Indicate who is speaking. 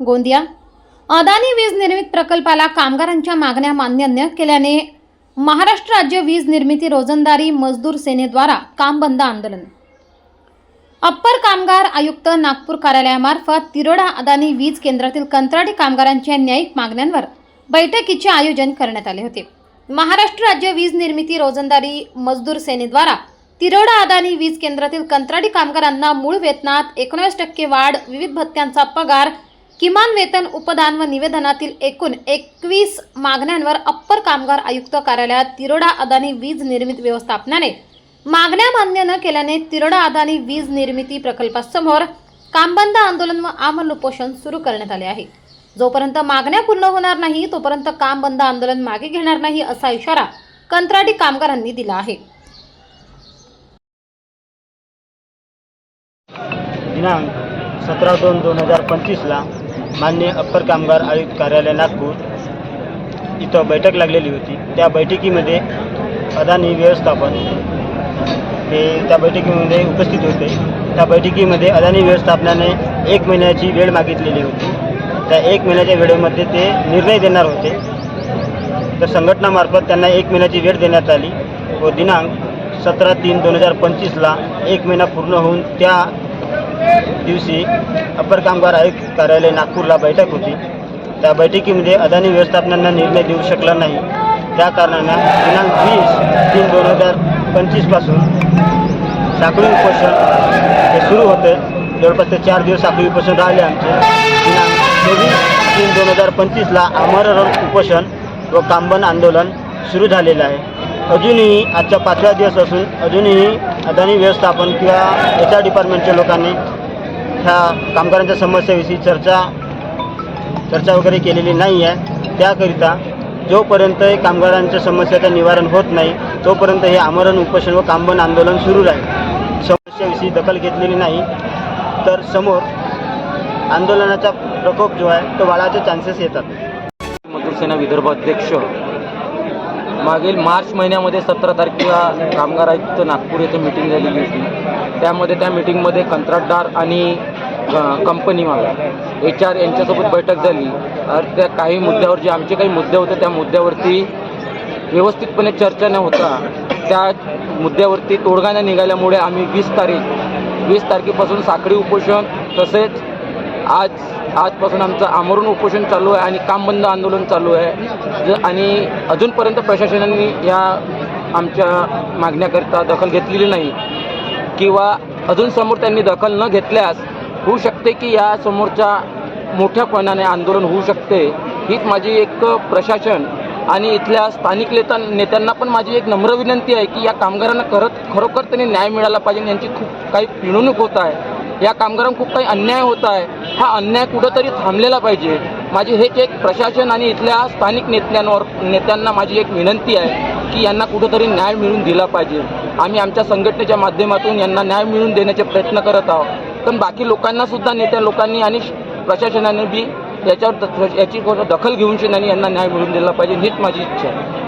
Speaker 1: गोंदिया. अदानी वीज निर्मित प्रकल्पाला कामगारांच्या मागण्या मान्य न केल्याने महाराष्ट्र राज्य वीज निर्मिती रोजंदारी मजदूर सेनेद्वारा काम बंद आंदोलन. अप्पर कामगार आयुक्त नागपूर कार्यालयामार्फत तिरोडा अदानी वीज केंद्रातील कंत्राटी कामगारांच्या न्यायिक मागण्यांवर बैठकीचे आयोजन करण्यात आले होते. महाराष्ट्र राज्य वीज निर्मिती रोजंदारी मजदूर सेनेद्वारा तिरोडा अदानी वीज केंद्रातील कंत्राटी कामगारांना मूळ वेतनात एकोणीस टक्के वाढ विविध भत्त्यांचा पगार किमान वेतन उपदान व निवेदनातील एकूण एकवीस मागण्यांवर अप्पर कामगार आयुक्त कार्यालयात तिरोडा अदानी वीज निर्मिती व्यवस्थापनाने मागण्या मान्य न केल्याने तिरोडा अदानी वीज निर्मिती प्रकल्पासमोर कामबंद आंदोलन व आमल उपोषण सुरू करण्यात आले आहे. जोपर्यंत मागण्या पूर्ण होणार नाही तोपर्यंत काम बंद आंदोलन मागे घेणार नाही असा इशारा कंत्राटी कामगारांनी दिला आहे.
Speaker 2: दिनांक सतरा दोन दोन हजार पंचवीसला मान्य अप्पर कामगार आयुक्त कार्यालय नागपूर इथं बैठक लागलेली होती. त्या बैठकीमध्ये अदानी व्यवस्थापन हे त्या बैठकीमध्ये उपस्थित होते. त्या बैठकीमध्ये अदानी व्यवस्थापनाने एक महिन्याची वेळ मागितलेली होती. त्या एक महिन्याच्या वेळेमध्ये ते निर्णय देणार होते. तर संघटनामार्फत त्यांना एक महिन्याची वेळ देण्यात आली. व दिनांक सतरा तीन दोन हजार पंचवीसला एक महिना पूर्ण होऊन त्या दिवशी अप्पर कामगार आयुक्त कार्यालय नागपूरला बैठक होती. त्या बैठकीमध्ये अदानी व्यवस्थापनांना निर्णय देऊ शकला नाही. त्या कारणानं दिनांक वीस तीन दोन हजार पंचवीसपासून साखळी उपोषण हे सुरू होते. जवळपास ते चार दिवस साखळी उपोषण राहिले आमचे. दिनांक चोवीस तीन दोन हजार पंचवीसला आमरण उपोषण व कामबन आंदोलन सुरू झालेलं आहे. अजूनही आजचा पाचवा दिवस असून अजूनही अदानी व्यवस्थापन किंवा एच आर डिपार्टमेंटच्या लोकांनी ह्या कामगारांच्या समस्याविषयी चर्चा चर्चा वगैरे केलेली नाही आहे. त्याकरिता जोपर्यंत कामगारांच्या समस्याचं निवारण होत नाही तोपर्यंत हे आमरण उपोषण व कामबंद आंदोलन सुरू राहील. समस्याविषयी दखल घेतलेली नाही तर समोर आंदोलनाचा प्रकोप जो आहे तो वाढायचे चान्सेस येतात.
Speaker 3: मधुरसेना विदर्भ अध्यक्ष मागील मार्च महिन्यामध्ये सतरा तारखेला कामगार आयुक्त नागपूर येथे मिटिंग झालेली होती. त्यामध्ये त्या मिटिंगमध्ये कंत्राटदार आणि अ, कंपनी मागा एच आर यांच्यासोबत बैठक झाली. तर त्या काही मुद्द्यावर जे आमचे काही मुद्दे होते त्या मुद्द्यावरती व्यवस्थितपणे चर्चा न होता त्या मुद्द्यावरती तोडगा न निघाल्यामुळे आम्ही वीस तारीख वीस तारखेपासून साखळी उपोषण तसेच आज आजपासून आमचं आमरण उपोषण चालू आहे आणि काम बंद आंदोलन चालू आहे. ज आणि अजूनपर्यंत प्रशासनाने या आमच्या मागण्याकरिता दखल घेतलेली नाही. किंवा अजून समोर त्यांनी दखल न घेतल्यास होऊ शकते की या समोरच्या मोठ्यापणाने आंदोलन होऊ शकते हीच माझी एक प्रशासन आणि इथल्या स्थानिक नेता नेत्यांना पण माझी एक नम्र विनंती आहे की या कामगारांना खरंच खरोखर त्यांनी न्याय मिळाला पाहिजे यांची खूप काही पिळवणूक होत आहे. या कामगारांना खूप काही अन्याय होत आहे. हा अन्याय कुठंतरी थांबलेला पाहिजे. माझी हेच एक प्रशासन आणि इथल्या स्थानिक नेत्यांवर नेत्यांना माझी एक विनंती आहे की यांना कुठंतरी न्याय मिळून दिला पाहिजे. आम्ही आमच्या संघटनेच्या माध्यमातून यांना न्याय मिळून देण्याचे प्रयत्न करत आहोत. पण बाकी लोकांना सुद्धा नेत्या लोकांनी आणि प्रशासनाने बी याच्यावर द- याची दखल घेऊन आणि यांना न्याय मिळवून दिला पाहिजे हीच माझी इच्छा आहे.